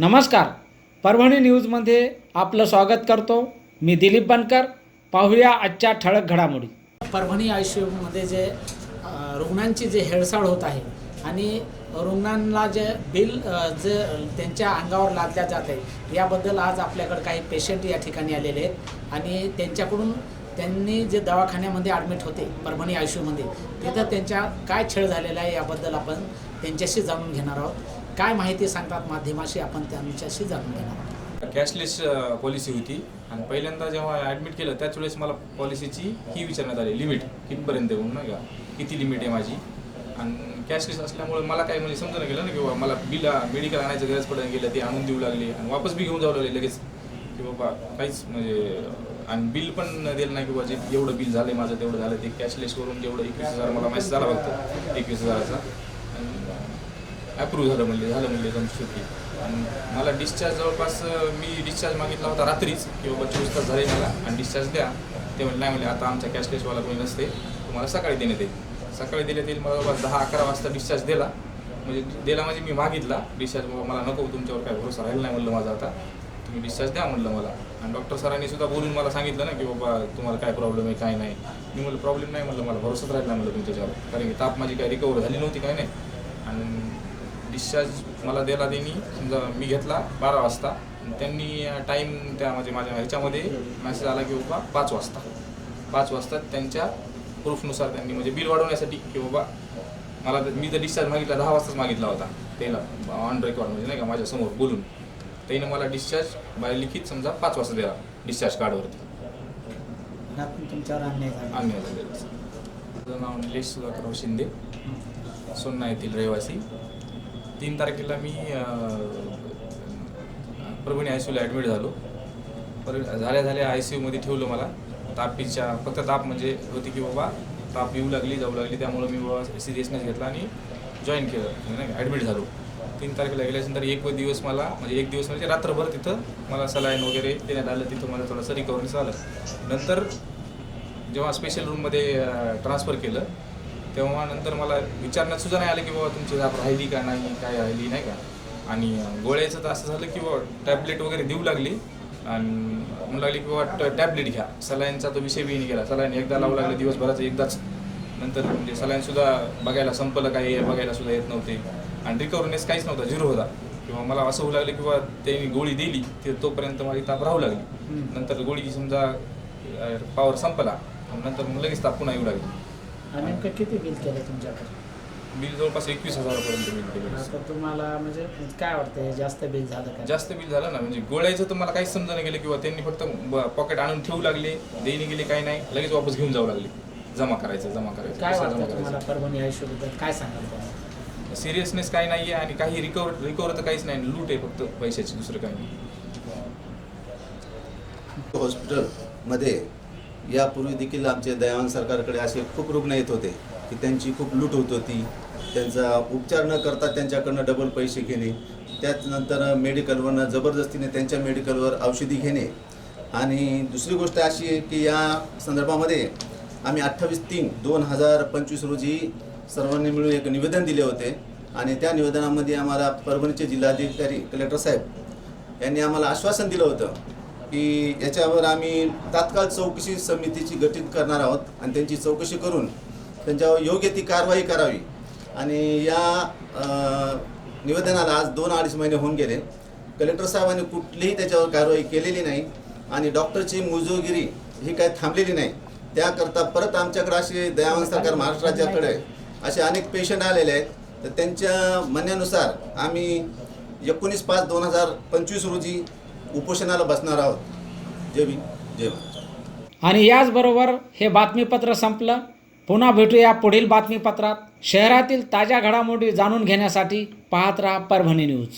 नमस्कार. परभणी न्यूजमध्ये आपलं स्वागत करतो. मी दिलीप बनकर. पाहूया आजच्या ठळक घडामोडी. परभणी आयुष्यमध्ये यूमध्ये जे रुग्णांची जे हेळसाळ होत आहे आणि रुग्णांना जे बिल जे त्यांच्या अंगावर लादल्या जात आहे याबद्दल आज आपल्याकडे काही पेशंट या ठिकाणी आलेले आहेत. आणि त्यांच्याकडून त्यांनी जे दवाखान्यामध्ये ॲडमिट होते परभणी आयुष्यमध्ये यूमध्ये तिथं त्यांच्या काय छळ झालेला आहे याबद्दल आपण त्यांच्याशी जाणून घेणार आहोत. काय माहिती सांगतात माध्यमाशी आपण त्यांच्याशी जाणून घेणार कॅशलेस पॉलिसी होती. आणि पहिल्यांदा जेव्हा ॲडमिट केलं त्याच वेळेस मला पॉलिसीची ही विचारण्यात आली लिमिट कितीपर्यंत येऊन नाही का? किती लिमिट आहे माझी? आणि कॅशलेस असल्यामुळे मला काही म्हणजे समजून गेलं ना की बाबा मला बिल मेडिकल आणायचं गरज पडायला गेलं ते आणून देऊ लागले आणि वापस बी घेऊन जाऊ लागले लगेच. की बाबा काहीच म्हणजे आणि बिल पण दिलं नाही की बाबा जे एवढं बिल झालं माझं तेवढं झालं ते कॅशलेस करून जेवढं एकवीस हजार मला मेसेज झाला फक्त एकवीस हजाराचा. आणि अप्रूव्ह झालं म्हणले झालं म्हणले तुमची आणि मला डिस्चार्ज जवळपास मी डिस्चार्ज मागितला होता रात्रीच की बाबा चोवीस तास झाले मला आणि डिस्चार्ज द्या. ते म्हणले नाही म्हणले आता आमच्या कॅशलेसवाला कोणी नसते तुम्हाला सकाळी देण्यात येईल. सकाळी देण्यात येईल मला जवळपास दहा अकरा वाजता डिस्चार्ज दिला. म्हणजे दिला म्हणजे मी मागितला. डिस्चार्ज बाबा मला नको तुमच्यावर काय भरोसा राहिला नाही म्हणलं माझा आता. तुम्ही डिस्चार्ज द्या म्हणलं मला. आणि डॉक्टर सरांनी सुद्धा बोलून मला सांगितलं ना की बाबा तुम्हाला काय प्रॉब्लेम आहे काय नाही. मी म्हणलं प्रॉब्लेम नाही म्हणलं मला भरोसाच राहिला म्हणलं तुमच्याच्यावर. कारण की ताप माझी काही रिकवर झाली नव्हती काय नाही. आणि डिस्चार्ज मला द्यायला त्यांनी. समजा मी घेतला बारा वाजता. त्यांनी टाईम त्या म्हणजे माझ्या ह्याच्यामध्ये मेसेज आला की बाबा पाच वाजता. पाच वाजता त्यांच्या प्रूफनुसार त्यांनी म्हणजे बिल वाढवण्यासाठी की बाबा मला तर- मी जर डिस्चार्ज मागितला दहा वाजताच मागितला होता. त्याला ऑन रेकॉर्ड म्हणजे नाही का माझ्यासमोर बोलून. त्याने मला डिस्चार्ज बाय लिखित समजा पाच वाजता दिला डिस्चार्ज कार्डवरती तुमच्यावर अन्याय झाला. आम्ही माझं नाव निलेश सुधाकरराव शिंदे. सोन्ना येथील रहिवासी. तीन तारखेला मी अं, परभणी आय सी यूला ॲडमिट झालो. पर झाल्या झाल्या आय सी यूमध्ये ठेवलं मला. तापीच्या फक्त ताप म्हणजे होती की बाबा ताप येऊ लागली जाऊ लागली त्यामुळं मी बाबा सिरियसनेस घेतला आणि जॉईन केलं. म्हणजे नाही ॲडमिट झालो. तीन तारखेला गेल्यानंतर एक दिवस मला म्हणजे एक दिवस म्हणजे रात्रभर तिथं मला सलाईन वगैरे देण्यात आलं तिथं मला थोडंसं रिकव्हरी झालं. नंतर जेव्हा स्पेशल रूममध्ये ट्रान्सफर केलं तेव्हा नंतर मला विचारण्यात सुद्धा नाही आलं की बाबा तुमची जाप राहिली का नाही काय राहिली नाही का? आणि गोळ्याचं तर असं झालं की बाबा टॅबलेट वगैरे देऊ लागली. आणि म्हणू लागली की बाबा टॅबलेट घ्या. सलाईनचा तो विषय बी नाही गेला. सलाईन एकदा लावू लागले दिवसभराचं एकदाच. नंतर म्हणजे सलाईनसुद्धा बघायला संपलं काही बघायला सुद्धा येत नव्हते. आणि रिकव्हरनेस काहीच नव्हता झिरो होता. किंवा मला असं होऊ लागलं की बाबा त्यांनी गोळी दिली ते तोपर्यंत माझी ताप राहू लागली. नंतर गोळी समजा पॉवर संपला. नंतर मग लगेच ताप पुन्हा येऊ लागली. नेमकं किती बिल केलं तुमच्याकडे? बिल जवळपास एकवीस हजारापर्यंत बिल केलं आता तुम्हाला म्हणजे काय वाटतं हे जास्त बिल झालं का? जास्त बिल झालं ना म्हणजे गोळ्याचं तर मला काहीच समजा गेलं किंवा त्यांनी फक्त पॉकेट आणून ठेवू लागले देईने गेले काही नाही लगेच वापस घेऊन जाऊ लागले. जमा करायचं जमा करायचं काय वाटतं जमा तुम्हाला करायचं परभणी आयुष्याबद्दल काय सांगाल तुम्हाला सिरियसनेस काही नाही आहे आणि काही रिकवर रिकवर तर काहीच नाही लूट आहे फक्त पैशाची दुसरं काही नाही. हॉस्पिटलमध्ये यापूर्वी देखील आमचे दयावान सरकारकडे असे खूप रुग्ण येत होते की त्यांची खूप लूट होत होती. त्यांचा उपचार न करता त्यांच्याकडनं डबल पैसे घेणे त्याचनंतर मेडिकलवरनं जबरदस्तीने त्यांच्या मेडिकलवर औषधी घेणे. आणि दुसरी गोष्ट अशी आहे की या संदर्भामध्ये आम्ही अठ्ठावीस तीन दोन हजार पंचवीस रोजी सर्वांनी मिळून एक निवेदन दिले होते. आणि त्या निवेदनामध्ये आम्हाला परभणीचे जिल्हाधिकारी कलेक्टर साहेब यांनी आम्हाला आश्वासन दिलं होतं की याच्यावर आम्ही तात्काळ चौकशी समितीची गठीत करणार आहोत आणि त्यांची चौकशी करून त्यांच्यावर योग्य ती कारवाई करावी. आणि या निवेदनाला आज दोन अडीच महिने होऊन गेले. कलेक्टर साहेबांनी कुठलीही त्याच्यावर कारवाई केलेली नाही आणि डॉक्टरची मुजोगिरी ही काय थांबलेली नाही. त्याकरता परत आमच्याकडे असे दयावंत सरकार महाराष्ट्राच्याकडे असे अनेक पेशंट आलेले आहेत. तर त्यांच्या म्हणण्यानुसार आम्ही एकोणीस पाच दोन हजार पंचवीस रोजी उपोषणाला बसणार आहोत. जय जय आणि याचबरोबर हे बातमीपत्र संपलं. पुन्हा भेटूया पुढील बातमीपत्रात. शहरातील ताज्या घडामोडी जाणून घेण्यासाठी पाहत राहा परभणी न्यूज.